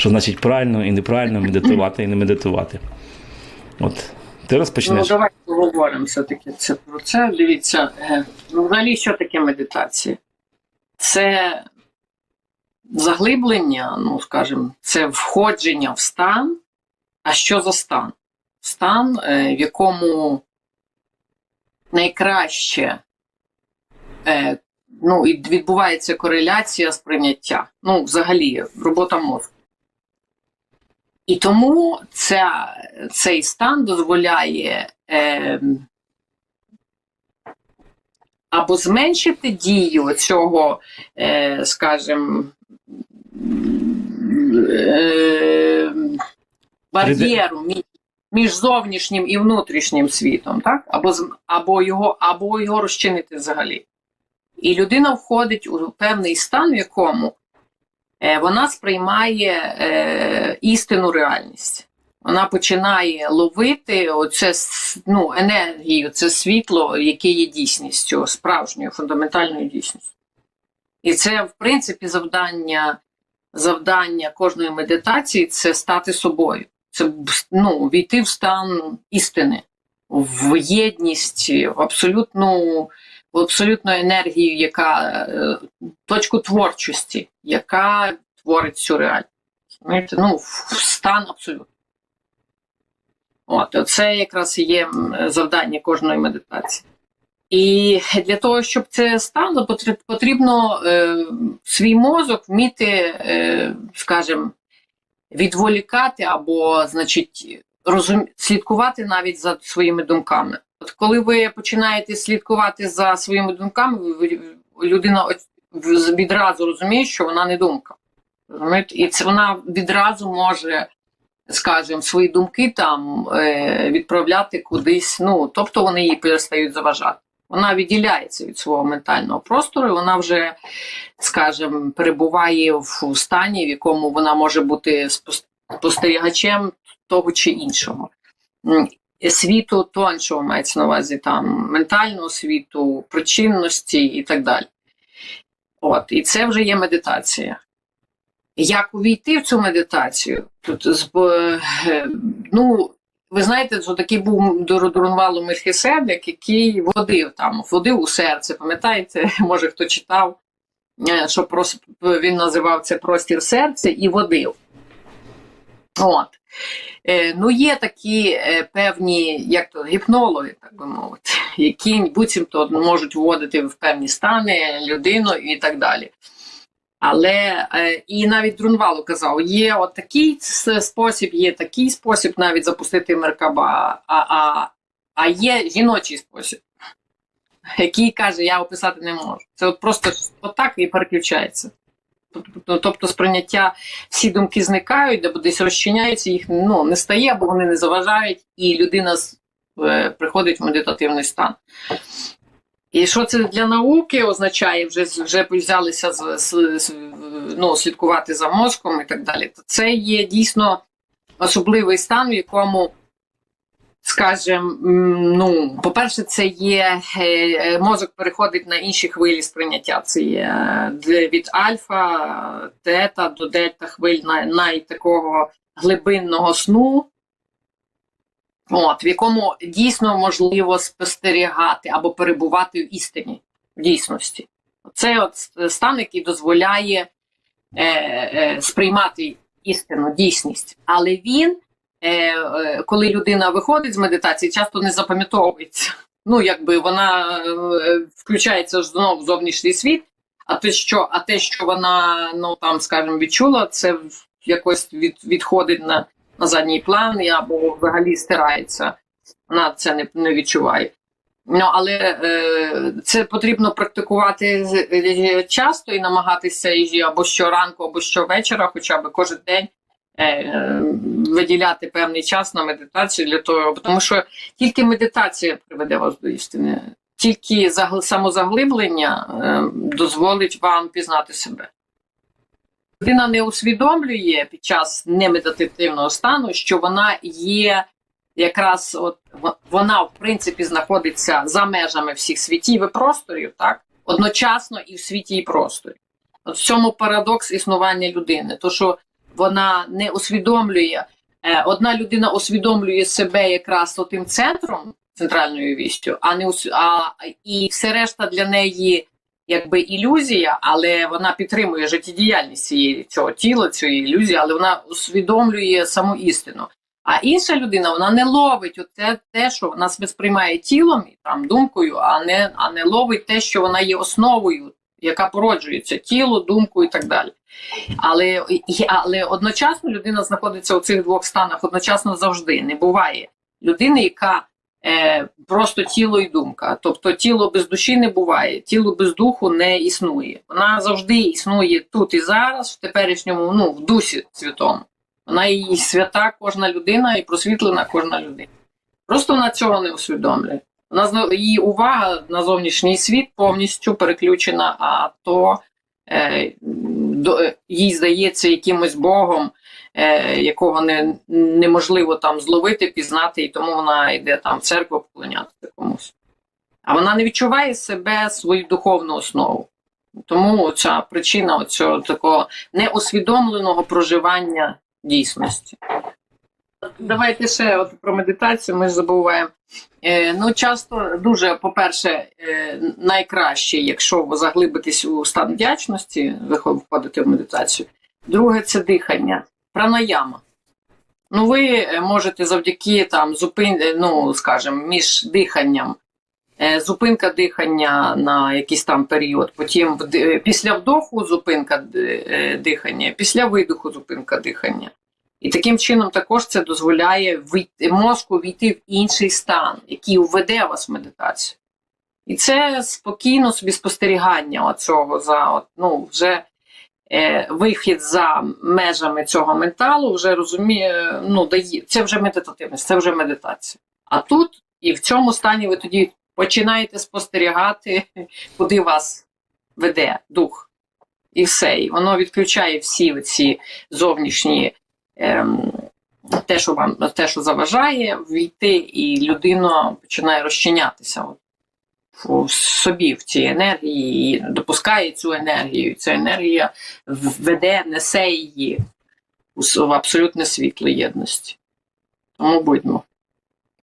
що значить правильно і неправильно медитувати і не медитувати. От. Ти Ну, розпочнеш. давайте поговоримо все-таки це про це. Дивіться, е, ну, взагалі, що таке медитація? Це заглиблення, ну, скажімо, це входження в стан. А що за стан? Стан, е, в якому найкраще е, ну, відбувається кореляція сприйняття. Ну, взагалі, робота мозку. І тому ця, цей стан дозволяє е, або зменшити дію цього, е, скажімо, е, бар'єру між, зовнішнім і внутрішнім світом, так? Або, або, його, або його розчинити взагалі. І людина входить у певний стан, в якому вона сприймає е, істинну реальність. Вона починає ловити оце ну, енергію, це світло, яке є дійсністю, справжньою фундаментальною дійсністю. І це, в принципі, завдання, завдання кожної медитації це стати собою. Це ну, війти в стан істини, в єдність, в абсолютну, в абсолютну енергію, яка е, точку творчості, яка творить цю реальність. Ну, в стан абсолютно. От, це якраз є завдання кожної медитації. І для того, щоб це стало, потрібно е, свій мозок вміти, е, скажімо, відволікати або, значить, розум... слідкувати навіть за своїми думками. От коли ви починаєте слідкувати за своїми думками, людина відразу розуміє, що вона не думка. Розумієте? І це вона відразу може, скажімо, свої думки там е, відправляти кудись. Ну, тобто вони їй перестають заважати. Вона відділяється від свого ментального простору, і вона вже, скажімо, перебуває в стані, в якому вона може бути спостерігачем того чи іншого. Світу тоншого мається на увазі там ментального світу, причинності і так далі. От, і це вже є медитація. Як увійти в цю медитацію? Тут е, ну, ви знаєте, що такий був Дурунвалу Мельхиседек, який водив там, водив у серце. Пам'ятаєте, може хто читав, е, що він називав це простір серця і водив. От. Е, ну, є такі е, певні, як то, гіпнологи, так би мовити, які буцімто можуть вводити в певні стани людину і так далі. Але е, і навіть Друнвалу казав, є от такий спосіб, є такий спосіб навіть запустити меркаба, а, а, а є жіночий спосіб, який каже, я описати не можу. Це от просто отак і переключається. Тобто, тобто сприйняття, всі думки зникають, або десь розчиняються, їх ну, не стає, або вони не заважають, і людина е, приходить в медитативний стан. І що це для науки означає, вже, вже взялися з, з, ну, слідкувати за мозком і так далі. То це є дійсно особливий стан, в якому, скажімо, м, ну, по-перше, це є е, е, мозок переходить на інші хвилі сприйняття. Це є е, від альфа, тета до дельта хвиль на, на такого глибинного сну. От, в якому дійсно можливо спостерігати або перебувати в істині, в дійсності. Це от стан, який дозволяє е, е, сприймати істину, дійсність. Але він, е, е, коли людина виходить з медитації, часто не запам'ятовується. Ну, якби вона е, включається знову в зовнішній світ, а те, що, а те, що вона, ну там, скажімо, відчула, це якось від, відходить на на задній план або взагалі стирається. Вона це не, не відчуває. Ну, але е, це потрібно практикувати е, часто і намагатися або щоранку, або щовечора, хоча б кожен день виділяти певний час на медитацію для того, тому що тільки медитація приведе вас до істини, тільки самозаглиблення е, дозволить вам пізнати себе. Людина не усвідомлює під час немедитативного стану, що вона є якраз от вона в принципі знаходиться за межами всіх світів і просторів, так? Одночасно і в світі і просторі. От в цьому парадокс існування людини, то що вона не усвідомлює. Е, Одна людина усвідомлює себе якраз тим центром, центральною вістю, а не а, і все решта для неї якби ілюзія, але вона підтримує життєдіяльність цієї цього тіла, цієї ілюзії, але вона усвідомлює саму істину. А інша людина вона не ловить оце те, що вона себе сприймає тілом і там думкою, а не, а не ловить те, що вона є основою, яка породжується тіло, думкою і так далі. Але, але одночасно людина знаходиться у цих двох станах одночасно завжди. Не буває людини, яка е, просто тіло і думка. Тобто тіло без душі не буває, тіло без духу не існує. Вона завжди існує тут і зараз, в теперішньому, ну, в дусі святому. Вона і свята кожна людина, і просвітлена кожна людина. Просто вона цього не усвідомлює. Її увага на зовнішній світ повністю переключена, а то е, до, е, їй здається якимось Богом, е, якого не, неможливо там зловити, пізнати, і тому вона йде там в церкву поклонятися комусь. А вона не відчуває себе свою духовну основу. Тому ця причина цього такого неусвідомленого проживання дійсності. Давайте ще от про медитацію. Ми ж забуваємо. Е, ну, часто дуже, по-перше, е, найкраще, якщо ви заглибитесь у стан вдячності, ви входите в медитацію. Друге це дихання, пранаяма. Ну, ви е, можете завдяки там зупин, е, ну, скажімо, між диханням, е, зупинка дихання на якийсь там період, потім після вдоху зупинка е, дихання, після видоху зупинка дихання. І таким чином також це дозволяє мозку війти в інший стан, який введе вас в медитацію. І це спокійно собі спостерігання оцього за от, ну, вже е, вихід за межами цього менталу, вже розуміє, ну, дає, це вже медитативність, це вже медитація. А тут і в цьому стані ви тоді починаєте спостерігати, куди вас веде дух. І все. І воно відключає всі ці зовнішні те, що вам те, що заважає війти, і людина починає розчинятися в, собі в цій енергії, і допускає цю енергію. Ця енергія веде, несе її в абсолютне світло єдності. Тому будьмо.